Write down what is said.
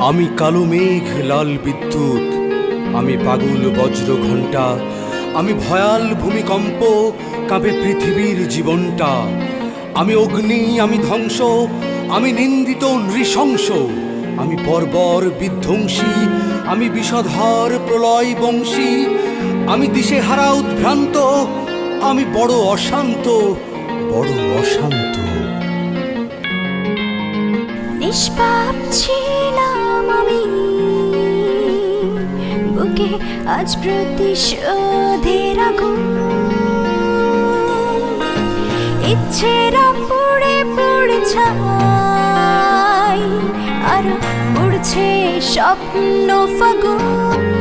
আমি কালো মেঘ, লাল বিদ্যুৎ। আমি পাগল বজ্র ঘণ্টা আমি ভয়াল ভূমিকম্প, কাঁপে পৃথিবীর জীবনটা। আমি অগ্নি, আমি ধ্বংস। আমি নিন্দিত নৃশংস। আমি বর্বর বিধ্বংসী। আমি বিষধর প্রলয় বংশী। আমি দিশেহারা উদ্ভ্রান্ত। আমি বড় অশান্ত। বড় অশান্ত। নিষ্পাপ ছিলাম বুকে আজ প্রতিশোধে রাখো। ইচ্ছেরা পড়ে পড়ে ছাই আর উড়ছে স্বপ্ন ফাগুন।